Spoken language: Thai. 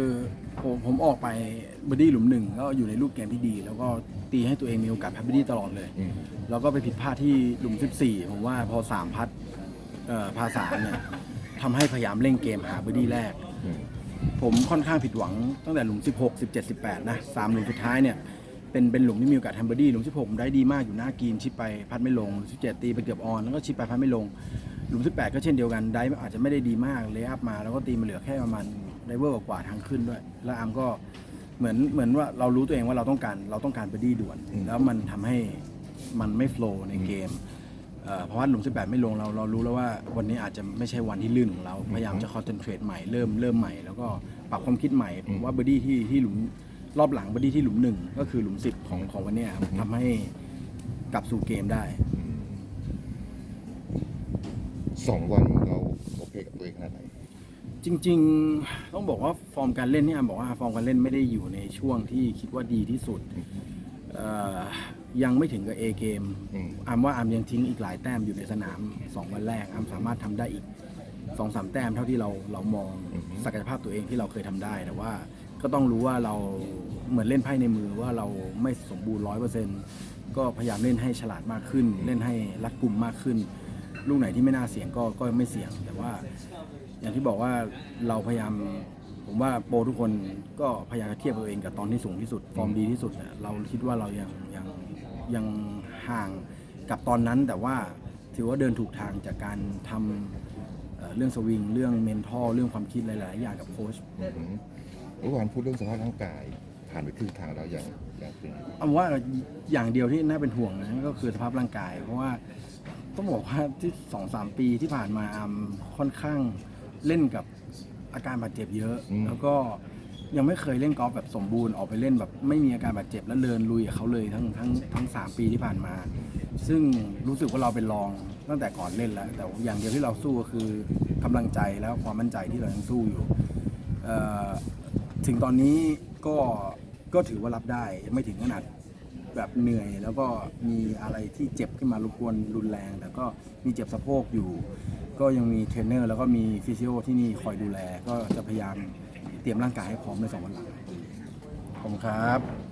คือผมผมออกไปบอดี้หลุมหนึ่งก็อยู่ในรูปเกมที่ดี แล้วก็ตีให้ตัวเองมีโอกาสพัดบอดี้ตลอดเลยอืมแล้วก็ไปผิดพลาดที่หลุม 14 ผมว่าพอ 3 พัดเอ่อพาสามเนี่ยทำให้พยายามเล่นเกมหาบอดี้แรกอืมผมค่อนข้างผิดหวังตั้งแต่หลุม 16 17 18 นะสามหลุมสุดท้ายเนี่ยเป็นเป็นหลุมที่มีโอกาสทำเบอร์ดี้หลุม 16 ผมได้ดีมากอยู่หน้ากรีนชิปไปพัดไม่ลงหลุม17 ตีไปเกือบออนแล้วก็ชิปไปพัดไม่ลง หลุม 18 ก็เช่นเดียวกันได้อาจจะไม่ได้ดีมากเลยอัพมาแล้วก็ตีมาเหลือแค่ประมาณไดเวอร์กว่าๆทางขึ้นด้วย แล้วอาร์มก็เหมือนเหมือนว่าเรารู้ตัวเองว่าเราต้องการเราต้องการเบอร์ดี้ด่วน แล้วมันทำให้มันไม่โฟล์ในเกมเอ่อเพราะว่าหลุม 18 ไม่ลงเราเรารู้แล้วว่าวันนี้อาจจะไม่ใช่วันที่ลื่นของเราพยายามจะคอนเซนเทรตใหม่เริ่มเริ่มใหม่แล้วก็ปรับความคิดใหม่ผมว่าเบอร์ดี้ที่ที่หลุมรอบหลังเบอร์ดี้ที่หลุมหนึ่งก็คือหลุม 10 ของของวันเนี้ยครับทำให้กลับสู่เกมได้ สองวันเราโอเคกับตัวเองขนาดไหนจริง ๆ ต้องบอกว่าฟอร์มการเล่นเนี่ยบอกว่าฟอร์มการเล่นไม่ได้อยู่ในช่วงที่คิดว่าดีที่สุดเอ่อยังไม่ถึงกับเอเกมอืมอามว่าอามยังทิ้งอีกหลายแต้มอยู่ในสนาม 2 วันแรกอามสามารถทำได้อีก2อสามแต้มเท่าที่เราเรามองอือฮึศักยภาพตัวเองที่เราเคยทำได้แต่ว่าก็ต้องรู้ว่าเราเหมือนเล่นไพ่ในมือว่าเราไม่สมบูรณ์ร้อยเปอร์เซ็นต์ก็พยายามเล่นให้ฉลาดมากขึ้น เล่นให้รัดกุมมากขึ้น ลูกไหนที่ไม่น่าเสี่ยงก็ก็ไม่เสี่ยง แต่ว่า อย่างที่บอกว่าเราพยายาม ผมว่าโปรทุกคนก็พยายามจะเทียบตัวเองกับตอนที่สูงที่สุดฟอร์มดีที่สุดเนี่ยเราคิดว่าเรายังยังยังห่างกับตอนนั้น แต่ว่าถือว่าเดินถูกทางจากการทำเอ่อเรื่องสวิง เรื่องเมนทอลเรื่องความคิดหลาย ๆ อย่างกับโค้ช อืมเมื่อวานพูดเรื่องสภาพร่างกาย ผ่านไปครึ่งทางแล้วอย่างอย่างเป็น เอาว่าอย่างเดียวที่น่าเป็นห่วงนะก็คือสภาพร่างกาย เพราะว่า ต้องบอกว่าที่สองสามปีที่ผ่านมาอามค่อนข้างเล่นกับอาการบาดเจ็บเยอะแล้วก็ยังไม่เคยเล่นกอล์ฟแบบสมบูรณ์ออกไปเล่นแบบไม่มีอาการบาดเจ็บแล้วเดินลุยกับเขาเลยทั้งทั้งทั้งสามปีที่ผ่านมา ซึ่งรู้สึกว่าเราเป็นรองตั้งแต่ก่อนเล่นแล้ว แต่อย่างเดียวที่เราสู้ก็คือกำลังใจแล้วความมั่นใจที่เรายังสู้อยู่เอ่อถึงตอนนี้ก็ก็ถือว่ารับได้ไม่ถึงขนาด แบบเหนื่อย แล้วก็มีอะไรที่เจ็บขึ้นมารบกวนรุนแรง แต่ก็มีเจ็บสะโพกอยู่ ก็ยังมีเทรนเนอร์แล้วก็มีฟิสิโอที่นี่คอยดูแล ก็จะพยายามเตรียมร่างกายให้พร้อมในสองวันหลังขอบคุณครับ